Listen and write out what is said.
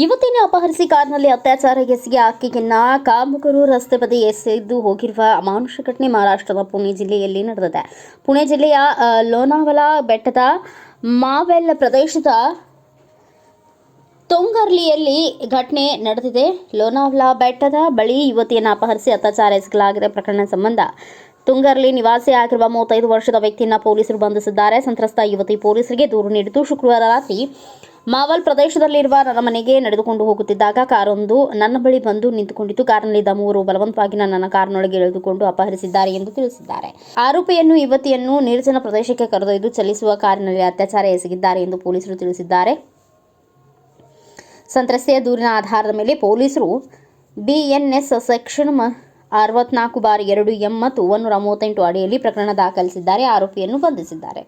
ಯುವತಿನ ಅಪಹರಿಸಿ ಕಾರ್ನಲ್ಲಿ ಅತ್ಯಾಚಾರ ಎಸಗಿ ಆಕೆಯನ್ನ ಕಾಮುಕರು ರಸ್ತೆ ಬದಿ ಎಸೆದು ಹೋಗಿರುವ ಅಮಾನುಷ ಘಟನೆ ಮಹಾರಾಷ್ಟ್ರದ ಪುಣೆ ಜಿಲ್ಲೆಯಲ್ಲಿ ನಡೆದಿದೆ. ಪುಣೆ ಜಿಲ್ಲೆಯ ಲೋನಾವಲಾ ಬೆಟ್ಟದ ಮಾವೆಲ್ ಪ್ರದೇಶದ ತುಂಗರ್ಲಿಯಲ್ಲಿ ಘಟನೆ ನಡೆದಿದೆ. ಲೋನಾವಲಾ ಬೆಟ್ಟದ ಬಳಿ ಯುವತಿಯನ್ನು ಅಪಹರಿಸಿ ಅತ್ಯಾಚಾರ ಎಸಗಲಾಗಿದೆ. ಪ್ರಕರಣ ಸಂಬಂಧ ತುಂಗರ್ಲಿ ನಿವಾಸಿ ಆಗಿರುವ ಮೂವತ್ತೈದು ವರ್ಷದ ವ್ಯಕ್ತಿಯನ್ನು ಪೊಲೀಸರು ಬಂಧಿಸಿದ್ದಾರೆ. ಸಂತ್ರಸ್ತ ಯುವತಿ ಪೊಲೀಸರಿಗೆ ದೂರು ನೀಡಿದ್ದು ಶುಕ್ರವಾರ ರಾತ್ರಿ ಮಾವಲ್ ಪ್ರದೇಶದಲ್ಲಿರುವ ನನ್ನ ಮನೆಗೆ ನಡೆದುಕೊಂಡು ಹೋಗುತ್ತಿದ್ದಾಗ ಕಾರೊಂದು ನನ್ನ ಬಳಿ ಬಂದು ನಿಂತುಕೊಂಡಿತು ಕಾರಿನಲ್ಲಿದ್ದ ಮೂವರು ಬಲವಂತವಾಗಿ ನನ್ನ ಕಾರಿನೊಳಗೆ ಎಳೆದುಕೊಂಡು ಅಪಹರಿಸಿದ್ದಾರೆ ಎಂದು ತಿಳಿಸಿದ್ದಾರೆ. ಆರೋಪಿಯನ್ನು ಯುವತಿಯನ್ನು ನಿರ್ಜನ ಪ್ರದೇಶಕ್ಕೆ ಕರೆದೊಯ್ದು ಚಲಿಸುವ ಕಾರಿನಲ್ಲಿ ಅತ್ಯಾಚಾರ ಎಸಗಿದ್ದಾರೆ ಎಂದು ಪೊಲೀಸರು ತಿಳಿಸಿದ್ದಾರೆ. ಸಂತ್ರಸ್ತೆಯ ದೂರಿನ ಆಧಾರದ ಮೇಲೆ ಪೊಲೀಸರು ಬಿಎನ್ಎಸ್ ಸೆಕ್ಷನ್ ಅರವತ್ನಾಲ್ಕು ಬಾರಿ ಎರಡು ಎಂ ಮತ್ತು ಒಂದೂರ ಮೂವತ್ತೆಂಟು ಅಡಿಯಲ್ಲಿ ಪ್ರಕರಣ ದಾಖಲಿಸಿದ್ದಾರೆ. ಆರೋಪಿಯನ್ನು ಬಂಧಿಸಿದ್ದಾರೆ.